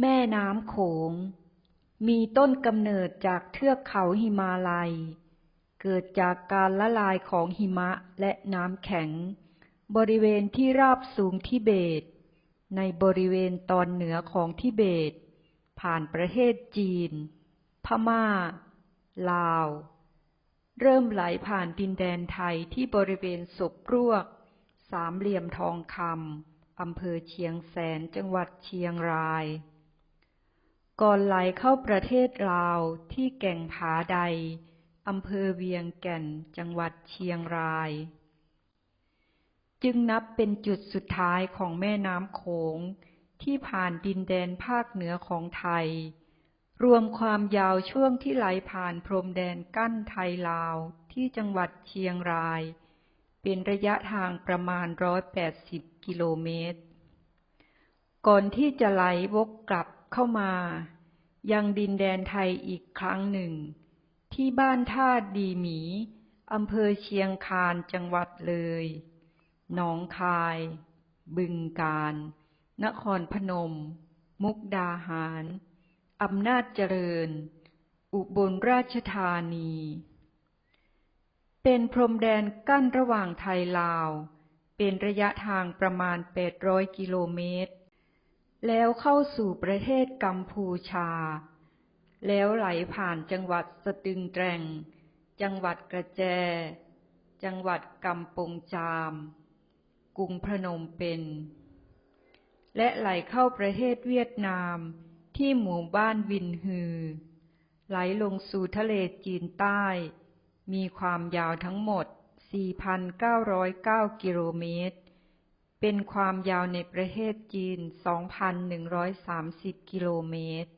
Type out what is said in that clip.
แม่น้ำโขง มีต้นกำเนิดจากเทือกเขาหิมาลัย เกิดจากการละลายของหิมะและน้ำแข็ง บริเวณที่ราบสูงทิเบต ในบริเวณตอนเหนือของทิเบต ผ่านประเทศจีน พม่า ลาว เริ่มไหลผ่านดินแดนไทยที่บริเวณศพรวก สามเหลี่ยมทองคำอำเภอเชียงแสนจังหวัดเชียงราย ก่อนไหลเข้าประเทศลาวที่แก่งผาใด อำเภอเวียงแก่น จังหวัดเชียงราย จึงนับเป็นจุดสุดท้ายของแม่น้ำโขงที่ผ่านดินแดนภาคเหนือของไทย รวมความยาวช่วงที่ไหลผ่านพรมแดนกั้นไทยลาวที่จังหวัดเชียงราย เป็นระยะทางประมาณ 180 กิโลเมตร ก่อนที่จะไหลวกกลับ เข้ามา ยังดินแดนไทยอีกครั้งหนึ่ง ที่บ้านท่าดีหมีอำเภอเชียงคานจังหวัดเลย หนองคาย บึงกาฬนครพนม มุกดาหารอำนาจเจริญ อุบลราชธานี เป็นพรมแดนกั้นระหว่างไทยลาว เป็นระยะทางประมาณ 800 กิโลเมตร แล้วเข้าสู่ประเทศกัมพูชา แล้วไหลผ่านจังหวัดสตึงแตรงจังหวัดกระแจ จังหวัดกำปงจาม กรุงพนมเปญและไหลเข้าประเทศเวียดนามที่หมู่บ้านวินฮือ ไหลลงสู่ทะเลจีนใต้ มีความยาวทั้งหมด 4,909 กิโลเมตร เป็นความยาวในประเทศจีน 2,130 กิโลเมตร